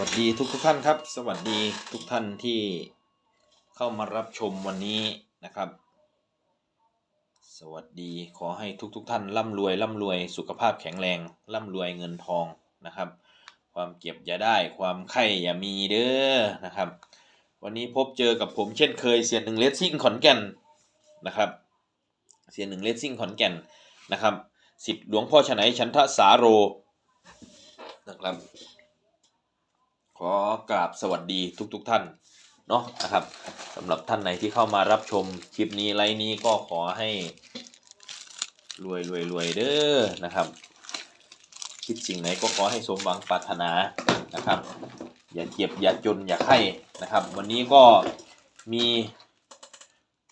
วัสดีทุกทุกท่านครับ สวัสดีทุกท่านที่เข้ามารับชมวันนี้นะครับ สวัสดีขอให้ทุกทุกท่านร่ำรวยร่ำรวยสุขภาพแข็งแรงร่ำรวยเงินทองนะครับ ความเก็บอย่าได้ความไข่อย่ามีเด้อนะครับ วันนี้พบเจอกับผมเช่นเคยเสียหนึ่งเลสซิ่งขอนแก่นนะครับ เสียหนึ่งเลสซิ่งขอนแก่นนะครับสิทธิ์หลวงพ่อฉไนชันทะสาโรนะครับ อกราบสวัสดีทุกๆทท่านเนาะนะครับสำหรับท่านไหนที่เข้ามารับชมคลิปนี้ไลฟ์นี้ก็ขอให้รวยรวยรวยเด้อนะครับ คิดสิ่งไหนก็ขอให้สมหวังปรารถนานะครับ อย่าเจ็บอย่าจนอย่าไข้นะครับ วันนี้ก็มี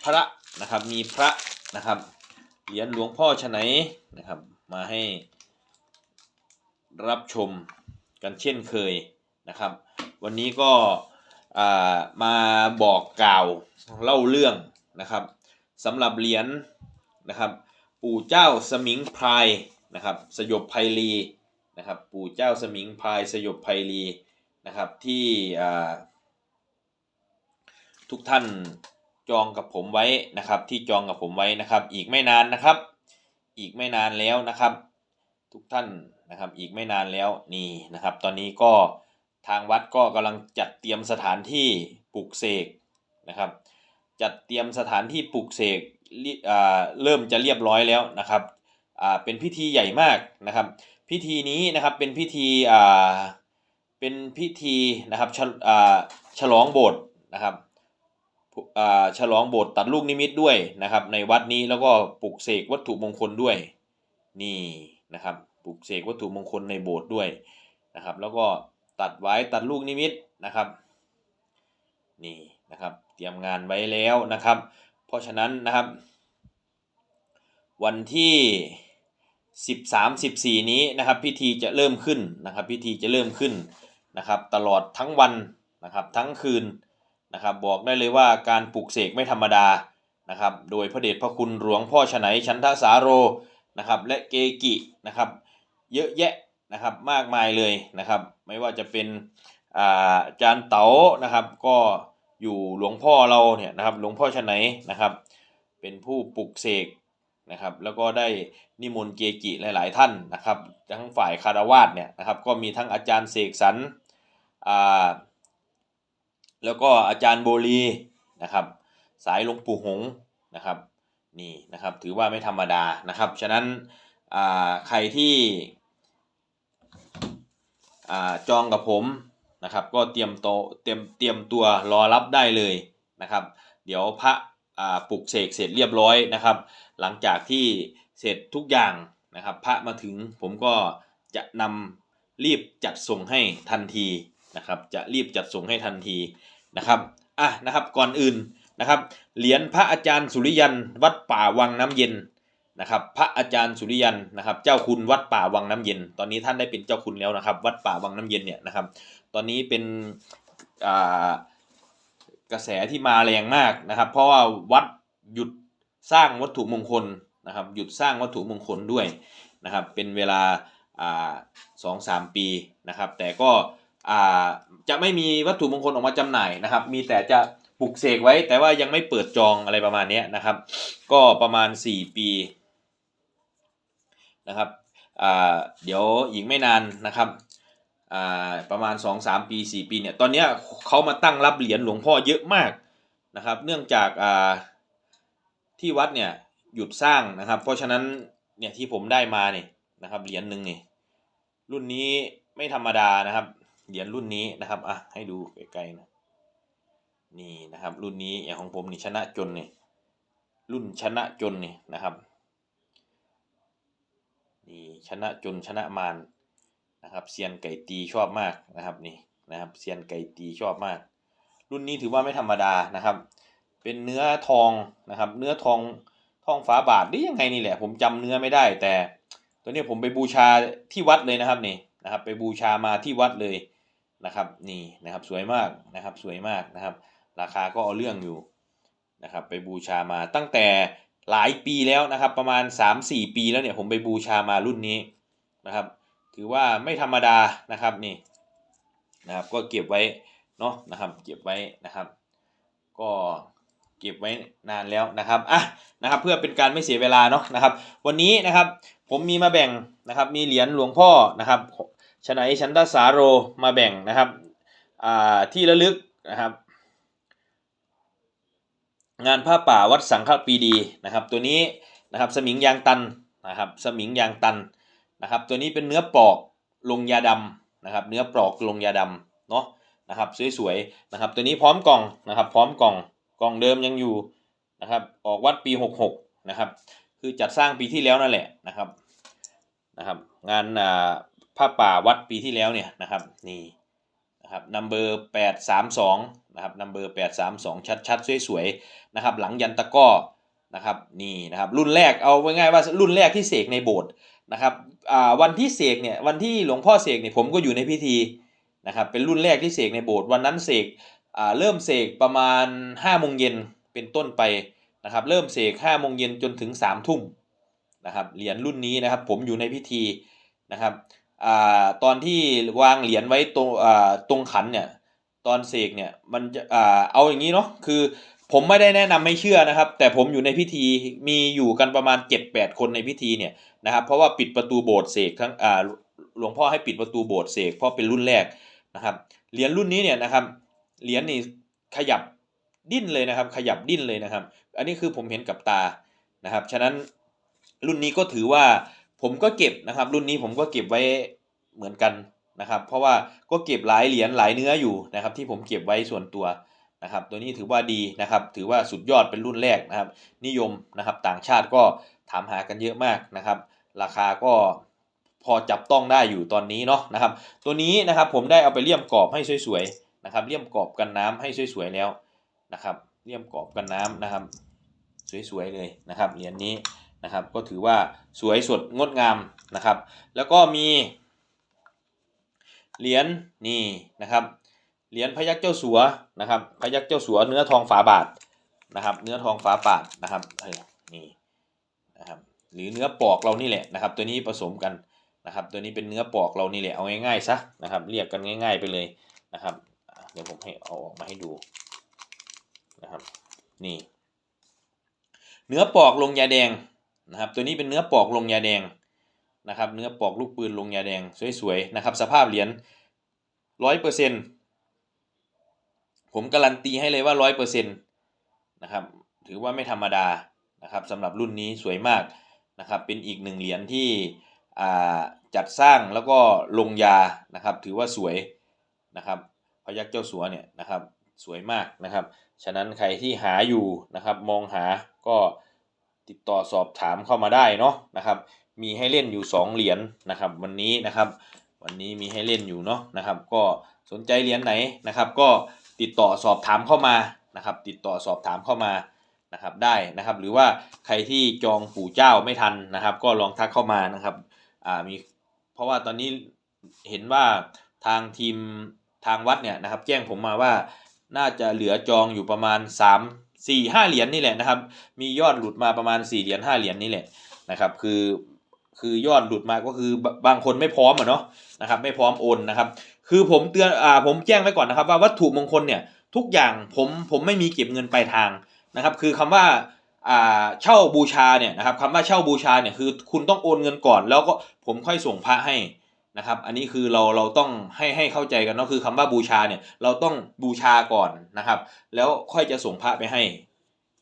พระนะครับมีพระนะครับเหรียญหลวงพ่อฉไนนะครับ มาให้รับชมกันเช่นเคยนะครับ วันนี้ก็มาบอกกล่าวเล่าเรื่องนะครับสำหรับเหรียญนะครับปู่เจ้าสมิงพรายนะครับสยบไพลีนะครับปู่เจ้าสมิงพรายสยบไพลีนะครับที่ทุกท่านจองกับผมไว้นะครับที่จองกับผมไว้นะครับอีกไม่นานนะครับ อีกไม่นานแล้วนะครับ ทุกท่านนะครับอีกไม่นานแล้วนี่นะครับ ตอนนี้ก็ ทางวัดก็กำลังจัดเตรียมสถานที่ปลูกเสกนะครับ จัดเตรียมสถานที่ปลูกเสกเริ่มจะเรียบร้อยแล้วนะครับเป็นพิธีใหญ่มากนะครับ พิธีนี้นะครับเป็นพิธีเป็นพิธีนะครับฉลอ่าฉลองโบสถ์นะครับฉลองโบสถ์ตัดลูกนิมิตด้วยนะครับ ในวัดนี้แล้วก็ปลูกเสกวัตถุมงคลด้วยนี่นะครับปลูกเสกวัตถุมงคลในโบสถ์ด้วยนะครับ แล้วก็ ตัดไว้ตัดลูกนิมิตนะครับนี่นะครับเตรียมงานไว้แล้วนะครับ เพราะฉะนั้นนะครับ วันที่ 13 14 นี้นะครับ พิธีจะเริ่มขึ้นนะครับ พิธีจะเริ่มขึ้นนะครับ ตลอดทั้งวันนะครับ ทั้งคืนนะครับ บอกได้เลยว่าการปลุกเสกไม่ธรรมดานะครับ โดยพระเดชพระคุณหลวงพ่อฉไนชันทสาโรนะครับ และเกกินะครับ เยอะแยะ นะครับมากมายเลยนะครับ ไม่ว่าจะเป็นอาจารย์เต๋านะครับ ก็อยู่หลวงพ่อเราเนี่ยนะครับหลวงพ่อชนไหนนะครับ เป็นผู้ปลุกเสกนะครับ แล้วก็ได้นิมนต์เกจิหลาย ๆ ท่านนะครับ ทั้งฝ่ายคารวาสเนี่ยนะครับ ก็มีทั้งอาจารย์เสกสรรอ่าแล้วก็อาจารย์โบลีนะครับ สายหลวงปู่หงนะครับนี่นะครับ ถือว่าไม่ธรรมดานะครับ ฉะนั้นใครที่ จองกับผมนะครับ ก็เตรียมโตเตรียมเตรียมตัวรอรับได้เลยนะครับ เดี๋ยวพระอ่าปลุกเสกเสร็จเรียบร้อยนะครับ หลังจากที่เสร็จทุกอย่างนะครับ พระมาถึงผมก็จะนำรีบจัดส่งให้ทันทีนะครับ จะรีบจัดส่งให้ทันทีนะครับอะนะครับก่อนอื่นนะครับเหรียญพระอาจารย์สุริยันวัดป่าวังน้ำเย็น นะครับพระอาจารย์สุริยันนะครับ เจ้าคุณวัดป่าวังน้ำเย็น ตอนนี้ท่านได้เป็นเจ้าคุณแล้วนะครับ วัดป่าวังน้ำเย็นเนี่ยนะครับ ตอนนี้เป็นกระแสที่มาแรงมากนะครับ เพราะว่าวัดหยุดสร้างวัตถุมงคลนะครับ หยุดสร้างวัตถุมงคลด้วยนะครับ เป็นเวลาสองสามปีนะครับ แต่ก็จะไม่มีวัตถุมงคลออกมาจำหน่ายนะครับ มีแต่จะปลุกเสกไว้แต่ว่ายังไม่เปิดจองอะไรประมาณนี้นะครับ ก็ประมาณ 4 ปี นะครับอ่าเดี๋ยวอีกไม่นานนะครับอ่าประมาณ 2-3 ปี 4 ปีเนี่ยตอนนี้เขามาตั้งรับเหรียญหลวงพ่อเยอะมากนะครับ เนื่องจากอ่าที่วัดเนี่ยหยุดสร้างนะครับ เพราะฉะนั้นเนี่ยที่ผมได้มาเนี่ยนะครับเหรียญหนึ่งนี่รุ่นนี้ไม่ธรรมดานะครับเหรียญรุ่นนี้นะครับอะให้ดูไกลๆนะนี่นะครับ รุ่นนี้อย่างของผมนี่ชนะจนนี่รุ่นชนะจนนี่นะครับ นี่ชนะจนชนะมารนะครับเซียนไก่ตีชอบมากนะครับนี่นะครับเซียนไก่ตีชอบมาก รุ่นนี้ถือว่าไม่ธรรมดานะครับ เป็นเนื้อทองนะครับ เนื้อทองทองฝาบาทหรือยังไงนี่แหละ ผมจำเนื้อไม่ได้ แต่ตัวนี้ผมไปบูชาที่วัดเลยนะครับนี่นะครับ ไปบูชามาที่วัดเลยนะครับนี่นะครับสวยมากนะครับสวยมากนะครับ ราคาก็เอาเรื่องอยู่นะครับ ไปบูชามาตั้งแต่ หลายปีแล้วนะครับ ประมาณ 3-4 ปีแล้วเนี่ยผมไปบูชามารุ่นนี้นะครับ ถือว่าไม่ธรรมดานะครับนี่นะครับ ก็เก็บไว้เนาะนะครับ เก็บไว้นะครับ ก็เก็บไว้นานแล้วนะครับอะนะครับ เพื่อเป็นการไม่เสียเวลาเนาะนะครับ วันนี้นะครับผมมีมาแบ่งนะครับ มีเหรียญหลวงพ่อนะครับชนัยชันตสาโรมาแบ่งนะครับอ่าที่ระลึกนะครับ งานผ้าป่าวัดสังฆปีดีนะครับ ตัวนี้นะครับสมิงยางตันนะครับ สมิงยางตันนะครับ ตัวนี้เป็นเนื้อปลอกลงยาดำนะครับ เนื้อปลอกลงยาดำเนาะนะครับสวยๆนะครับ ตัวนี้พร้อมกล่องนะครับ พร้อมกล่องกล่องเดิมยังอยู่นะครับ ออกวัดปี 66นะครับ คือจัดสร้างปีที่แล้วนั่นแหละนะครับนะครับ งานผ้าป่าวัดปีที่แล้วเนี่ยนะครับนี่นะครับนัมเบอร์แปดสามสอง นะครับนัมเบอร์แปดสามสองชัดชัดๆ สวยๆนะครับหลังยันตะก้อนะครับนี่นะครับรุ่นแรกเอาไว้ง่ายว่ารุ่นแรกที่เสกในโบสถ์นะครับอ่าวันที่เสกเนี่ยวันที่หลวงพ่อเสกเนี่ยผมก็อยู่ในพิธีนะครับเป็นรุ่นแรกที่เสกในโบสถ์วันนั้นเสกอ่าเริ่มเสกประมาณห้าโมงเย็นเป็นต้นไปนะครับเริ่มเสก5โมงเย็นจนถึง3ทุ่มนะครับเหรียญรุ่นนี้นะครับผมอยู่ในพิธีนะครับอ่าตอนที่วางเหรียญไว้ตรงอ่าตรงขันเนี่ย ตอนเสกเนี่ยมันจะอ่าเอาอย่างนี้เนาะคือผมไม่ได้แนะนำไม่เชื่อนะครับ แต่ผมอยู่ในพิธีมีอยู่กันประมาณ 7-8 คนในพิธีเนี่ยนะครับ เพราะว่าปิดประตูโบสถ์เสกทั้งอ่าหลวงพ่อให้ปิดประตูโบสถ์เสกเพราะเป็นรุ่นแรกนะครับเหรียญรุ่นนี้เนี่ยนะครับเหรียญนี่ขยับดิ้นเลยนะครับ ขยับดิ้นเลยนะครับ อันนี้คือผมเห็นกับตานะครับ ฉะนั้นรุ่นนี้ก็ถือว่าผมก็เก็บนะครับ รุ่นนี้ผมก็เก็บไว้เหมือนกัน นะครับ เพราะว่าก็เก็บหลายเหรียญหลายเนื้ออยู่นะครับ ที่ผมเก็บไว้ส่วนตัวนะครับ ตัวนี้ถือว่าดีนะครับ ถือว่าสุดยอดเป็นรุ่นแรกนะครับ นิยมนะครับต่างชาติก็ถามหากันเยอะมากนะครับ ราคาก็พอจับต้องได้อยู่ตอนนี้เนาะนะครับ ตัวนี้นะครับผมได้เอาไปเลี่ยมกรอบให้สวยๆนะครับเลี่ยมกรอบกันน้ำให้สวยๆแล้วนะครับ เลี่ยมกรอบกันน้ำนะครับ สวยๆเลยนะครับเหรียญนี้นะครับ ก็ถือว่าสวยสดงดงามนะครับ แล้วก็มี เหรียญนี่นะครับ เหรียญพยักเจ้าสัวนะครับ พยักเจ้าสัวเนื้อทองฝาบาทนะครับ เนื้อทองฝาบาทนะครับนี่นะครับ หรือเนื้อปอกเรานี่แหละนะครับ ตัวนี้ผสมกันนะครับ ตัวนี้เป็นเนื้อปอกเรานี่แหละเอาง่ายๆซะนะครับ เรียกกันง่าย ๆไปเลยนะครับ เดี๋ยวผมให้เอาออกมาให้ดูนะครับนี่ เนื้อปอกลงยาแดงนะครับ ตัวนี้เป็นเนื้อปอกลงยาแดง นะครับเนื้อปอกลูกปืนลงยาแดงสวยๆนะครับสภาพเหรียญร้อยเปอร์เซ็นผมการันตีให้เลยว่าร้อยเปอร์เซ็นต์นะครับถือว่าไม่ธรรมดานะครับสำหรับรุ่นนี้สวยมากนะครับเป็นอีกหนึ่งเหรียญที่อ่าจัดสร้างแล้วก็ลงยานะครับถือว่าสวยนะครับพยักเจ้าสัวเนี่ยนะครับสวยมากนะครับ ฉะนั้นใครที่หาอยู่นะครับมองหาก็ ติดต่อสอบถามเข้ามาได้เนาะนะครับ มีให้เล่นอยู่ 2 เหรียญนะครับ วันนี้นะครับ วันนี้มีให้เล่นอยู่เนาะนะครับ ก็สนใจเหรียญไหนนะครับ ก็ติดต่อสอบถามเข้ามานะครับ ติดต่อสอบถามเข้ามานะครับได้นะครับ หรือว่าใครที่จองปู่เจ้าไม่ทันนะครับ ก็ลองทักเข้ามานะครับอ่ามีเพราะว่าตอนนี้เห็นว่าทางทีมทางวัดเนี่ยนะครับ แจ้งผมมาว่าน่าจะเหลือจองอยู่ประมาณ 3 4 5เหรียญนี่แหละนะครับ มียอดหลุดมาประมาณ4เหรียญ5เหรียญนี่แหละนะครับ คือคือยอดหลุดมาก็คือบางคนไม่พร้อมอะเนาะนะครับ ไม่พร้อมโอนนะครับ คือผมเตือนอ่าผมแจ้งไว้ก่อนนะครับ ว่าวัตถุมงคลเนี่ยทุกอย่างผมผมไม่มีเก็บเงินปลายทางนะครับ คือคำว่าอ่าเช่าบูชาเนี่ยนะครับคำว่าเช่าบูชาเนี่ยคือคุณต้องโอนเงินก่อน แล้วก็ผมค่อยส่งพระให้ นะครับ อันนี้คือเราเราต้องให้ให้เข้าใจกันเนาะคือคำว่าบูชาเนี่ยเราต้องบูชาก่อนนะครับ แล้วค่อยจะส่งพระไปให้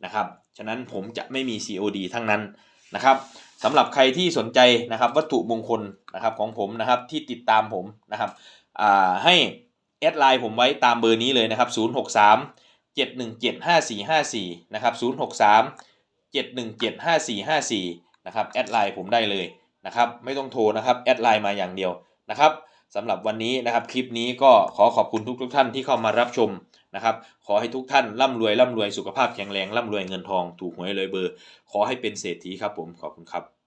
นะครับ ฉะนั้นผมจะไม่มี COD ทั้งนั้นนะครับสำหรับใครที่สนใจนะครับวัตถุมงคลนะครับของผมนะครับที่ติดตามผมนะครับให้แอดไลน์ผมไว้ตามเบอร์นี้เลยนะครับ 063 717 5454 นะครับ 063 717 5454 นะครับแอดไลน์ผมได้เลย นะครับไม่ต้องโทรนะครับแอดไลน์มาอย่างเดียวนะครับสำหรับวันนี้นะครับคลิปนี้ก็ขอขอบคุณทุกทุกท่านที่เข้ามารับชมนะครับขอให้ทุกท่านร่ำรวยร่ำรวยสุขภาพแข็งแรงร่ำรวยเงินทองถูกหวยเลยเบอร์ ขอให้เป็นเศรษฐีครับผมขอบคุณครับ